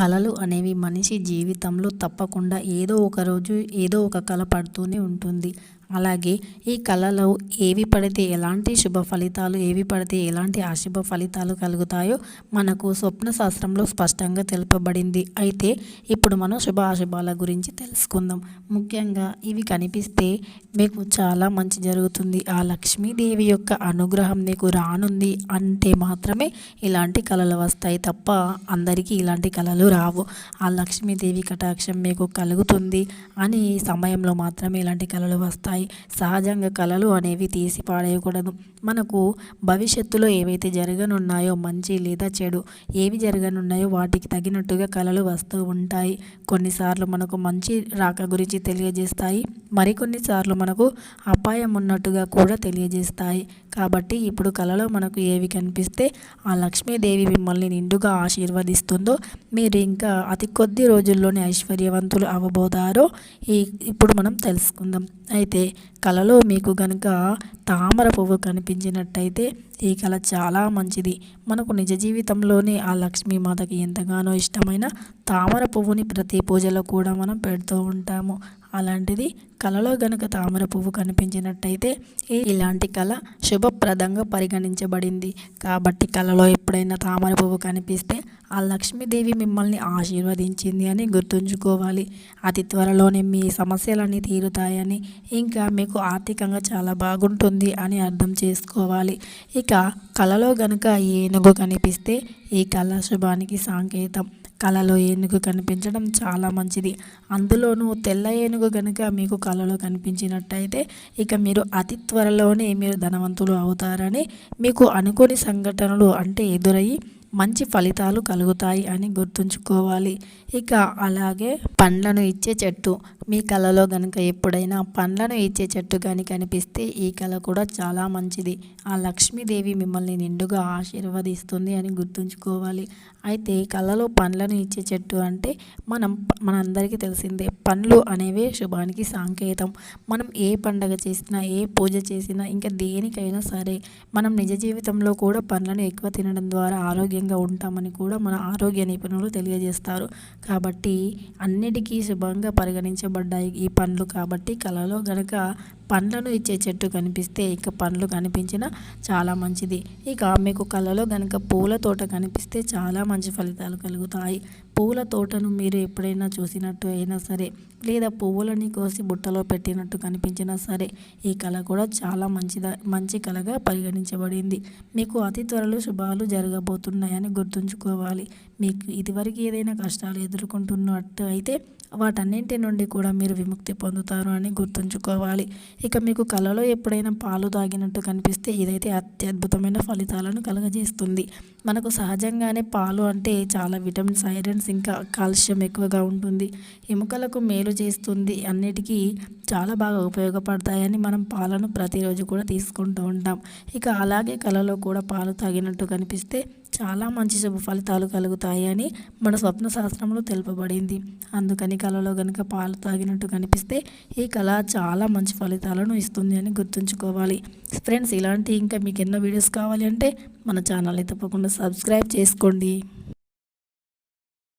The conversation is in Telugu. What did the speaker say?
కళలు అనేవి మనిషి జీవితంలో తప్పకుండా ఏదో ఒక రోజు ఏదో ఒక కళ పడుతూనే ఉంటుంది. అలాగే ఈ కళలో ఏవి పడితే ఎలాంటి శుభ ఫలితాలు ఏవి పడితే ఎలాంటి అశుభ ఫలితాలు కలుగుతాయో మనకు స్వప్న శాస్త్రంలో స్పష్టంగా తెలుపబడింది. అయితే ఇప్పుడు మనం శుభ అశుభాల గురించి తెలుసుకుందాం. ముఖ్యంగా ఇవి కనిపిస్తే మీకు చాలా మంచి జరుగుతుంది. ఆ లక్ష్మీదేవి యొక్క అనుగ్రహం మీకు రానుంది అంటే మాత్రమే ఇలాంటి కళలు వస్తాయి తప్ప అందరికీ ఇలాంటి కళలు రావు. ఆ లక్ష్మీదేవి కటాక్షం మీకు కలుగుతుంది అని సమయంలో మాత్రమే ఇలాంటి కళలు వస్తాయి. సహజంగా కళలు అనేవి తీసి పాడేయకూడదు మనకు భవిష్యత్తులో ఏవైతే జరగనున్నాయో మంచి లేదా చెడు ఏవి జరగనున్నాయో వాటికి తగినట్టుగా కళలు వస్తూ ఉంటాయి. కొన్నిసార్లు మనకు మంచి రాక గురించి తెలియజేస్తాయి. మరికొన్నిసార్లు మనకు అపాయం ఉన్నట్టుగా కూడా తెలియజేస్తాయి. కాబట్టి ఇప్పుడు కళలో మనకు ఏవి కనిపిస్తే ఆ లక్ష్మీదేవి మిమ్మల్ని నిండుగా ఆశీర్వదిస్తుందో మీరు ఇంకా అతి కొద్ది రోజుల్లోనే ఐశ్వర్యవంతులు అవ్వబోతారో ఈ ఇప్పుడు మనం తెలుసుకుందాం. అయితే కళలో మీకు కనుక తామర పువ్వు కనిపించినట్టయితే ఈ కళ చాలా మంచిది. మనకు నిజ జీవితంలోనే ఆ లక్ష్మీమాతకి ఎంతగానో ఇష్టమైన తామర పువ్వుని ప్రతి పూజలో కూడా మనం పెడుతూ ఉంటాము. అలాంటిది కళలో గనుక తామర పువ్వు కనిపించినట్టయితే ఇలాంటి కళ శుభప్రదంగా పరిగణించబడింది. కాబట్టి కళలో ఎప్పుడైనా తామర పువ్వు కనిపిస్తే ఆ లక్ష్మీదేవి మిమ్మల్ని ఆశీర్వదించింది అని గుర్తుంచుకోవాలి. అతి త్వరలోనే మీ సమస్యలన్నీ తీరుతాయని ఇంకా మీకు ఆర్థికంగా చాలా బాగుంటుంది అని అర్థం చేసుకోవాలి. ఇక కళలో గనుక ఏనుగు కనిపిస్తే ఈ కళ శుభానికి సంకేతం. కళలో ఏనుగు కనిపించడం చాలా మంచిది. అందులోనూ తెల్ల ఏనుగు కనుక మీకు కళలో కనిపించినట్టయితే ఇక మీరు అతి త్వరలోనే మీరు ధనవంతులు అవుతారని మీకు అనుకోని సంఘటనలు అంటే ఎదురయ్యి మంచి ఫలితాలు కలుగుతాయి అని గుర్తుంచుకోవాలి. ఇక అలాగే పండ్లను ఇచ్చే చెట్టు. మీ కళలో కనుక ఎప్పుడైనా పండ్లను ఇచ్చే చెట్టు కానీ కనిపిస్తే ఈ కళ కూడా చాలా మంచిది. ఆ లక్ష్మీదేవి మిమ్మల్ని నిండుగా ఆశీర్వదిస్తుంది అని గుర్తుంచుకోవాలి. అయితే కళ్ళలో పండ్లను ఇచ్చే చెట్టు అంటే మనం మనందరికీ తెలిసిందే. పండ్లు అనేవే శుభానికి సంకేతం. మనం ఏ పండగ చేసినా ఏ పూజ చేసినా ఇంకా దేనికైనా సరే మనం నిజ జీవితంలో కూడా పండ్లను ఎక్కువ తినడం ద్వారా ఆరోగ్యంగా ఉంటామని కూడా మన ఆరోగ్య నిపుణులు తెలియజేస్తారు. కాబట్టి అన్నిటికీ శుభంగా పరిగణించబడ్డాయి ఈ పండ్లు కాబట్టి కళలో గనక పండ్లను ఇచ్చే చెట్టు కనిపిస్తే ఇక పండ్లు కనిపించిన చాలా మంచిది. ఇక మీకు కళలో కనుక పూల తోట కనిపిస్తే చాలా మంచి ఫలితాలు కలుగుతాయి. పూల తోటను మీరు ఎప్పుడైనా చూసినట్టు అయినా సరే లేదా పువ్వులని కోసి బుట్టలో పెట్టినట్టు కనిపించినా సరే ఈ కళ కూడా చాలా మంచిదా మంచి కళగా పరిగణించబడింది. మీకు అతి త్వరలో శుభాలు జరగబోతున్నాయని గుర్తుంచుకోవాలి. మీకు ఇదివరకు ఏదైనా కష్టాలు ఎదుర్కొంటున్నట్టు అయితే వాటన్నింటి నుండి కూడా మీరు విముక్తి పొందుతారు అని గుర్తుంచుకోవాలి. ఇక మీకు కళలో ఎప్పుడైనా పాలు తాగినట్టు కనిపిస్తే ఇదైతే అత్యద్భుతమైన ఫలితాలను కలగజేస్తుంది. మనకు సహజంగానే పాలు అంటే చాలా విటమిన్స్ ఐరన్స్ ఇంకా కాల్షియం ఎక్కువగా ఉంటుంది. ఎముకలకు మేలు చేస్తుంది. అన్నిటికీ చాలా బాగా ఉపయోగపడతాయని మనం పాలను ప్రతిరోజు కూడా తీసుకుంటూ ఉంటాం. ఇక అలాగే కళలో కూడా పాలు తాగినట్టు కనిపిస్తే చాలా మంచి శుభ ఫలితాలు కలుగుతాయి అని మన స్వప్న శాస్త్రంలో తెలుపబడింది. అందుకని కళలో కనుక పాలు తాగినట్టు కనిపిస్తే ఈ కళ చాలా మంచి ఫలితాలను ఇస్తుంది అని గుర్తుంచుకోవాలి. ఫ్రెండ్స్ ఇలాంటి ఇంకా మీకు ఎన్నో వీడియోస్ కావాలి అంటే మన ఛానల్ని తప్పకుండా సబ్స్క్రైబ్ చేసుకోండి.